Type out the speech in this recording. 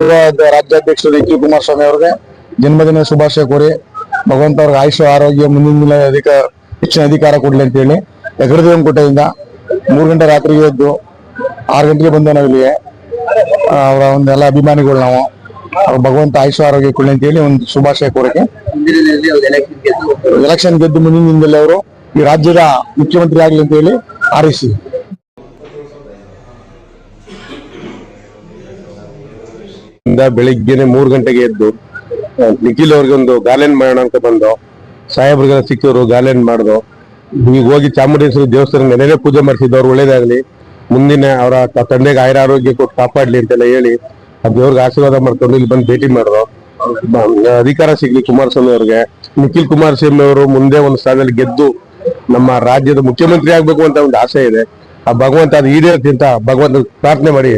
ರಾಜ್ಯಾಧ್ಯಕ್ಷರು ನಿಖಿಲ್ ಕುಮಾರಸ್ವಾಮಿ ಅವ್ರಿಗೆ ಜನ್ಮದಿನ ಶುಭಾಶಯ ಕೋರಿ ಭಗವಂತ ಅವ್ರಿಗೆ ಆಯುಷ, ಆರೋಗ್ಯ, ಮುಂದಿನ ದಿನ ಅಧಿಕ ಹೆಚ್ಚಿನ ಅಧಿಕಾರ ಕೊಡ್ಲಿ ಅಂತ ಹೇಳಿ ಕೋಟೆಯಿಂದ ಮೂರು ಗಂಟೆ ರಾತ್ರಿಗೆ ಎದ್ದು ಆರು ಗಂಟೆಗೆ ಬಂದ ನಾವು ಇಲ್ಲಿಗೆ ಅವರ ಒಂದೆಲ್ಲ ಅಭಿಮಾನಿಗಳು ನಾವು. ಅವ್ರ ಭಗವಂತ ಆಯುಷ, ಆರೋಗ್ಯ ಕೊಡ್ಲಿ ಅಂತ ಹೇಳಿ ಒಂದು ಶುಭಾಶಯ ಕೋರಕ್ಕೆ ಎಲೆಕ್ಷನ್ ಗೆದ್ದು ಮುಂದಿನ ದಿನದಲ್ಲಿ ಅವರು ಈ ರಾಜ್ಯದ ಮುಖ್ಯಮಂತ್ರಿ ಆಗ್ಲಿ ಅಂತ ಹೇಳಿ ಹಾರೈಸಿ. ಬೆಳಿಗ್ಗೆನೆ ಮೂರ್ ಗಂಟೆಗೆ ಎದ್ದು ನಿಖಿಲ್ ಅವ್ರಿಗೆ ಒಂದು ಗಾಲೆನ್ ಮಾಡೋಣ ಅಂತ ಬಂದು, ಸಾಹೇಬ್ರಿಗೆಲ್ಲ ಸಿಕ್ಕಿದ್ರು ಗಾಲೆನ್ ಮಾಡ್ದು. ಈಗ ಹೋಗಿ ಚಾಮುಂಡೇಶ್ವರಿ ದೇವಸ್ಥಾನ ನೆನೆ ಪೂಜೆ ಮಾಡಿಸಿದ್ದು ಅವ್ರು ಒಳ್ಳೇದಾಗ್ಲಿ. ಮುಂದಿನ ಅವರ ತಂದೆಗೆ ಆಯ್ರ ಆರೋಗ್ಯ ಕೊಟ್ಟು ಕಾಪಾಡ್ಲಿ ಅಂತೆಲ್ಲ ಹೇಳಿ, ಆ ದೇವ್ರಿಗೆ ಆಶೀರ್ವಾದ ಮಾಡ್ಕೊಂಡು ಇಲ್ಲಿ ಬಂದು ಭೇಟಿ ಮಾಡಿದ್ರು ಅಧಿಕಾರ ಸಿಗ್ಲಿ ಕುಮಾರಸ್ವಾಮಿ ಅವ್ರಿಗೆ. ನಿಖಿಲ್ ಕುಮಾರಸ್ವಾಮಿ ಅವರು ಮುಂದೆ ಒಂದು ಸ್ಥಾನದಲ್ಲಿ ಗೆದ್ದು ನಮ್ಮ ರಾಜ್ಯದ ಮುಖ್ಯಮಂತ್ರಿ ಆಗ್ಬೇಕು ಅಂತ ಒಂದು ಆಸೆ ಇದೆ. ಆ ಭಗವಂತ ಅದು ಈಡೇರ್ತಿ ಅಂತ ಭಗವಂತ ಪ್ರಾರ್ಥನೆ ಮಾಡಿ.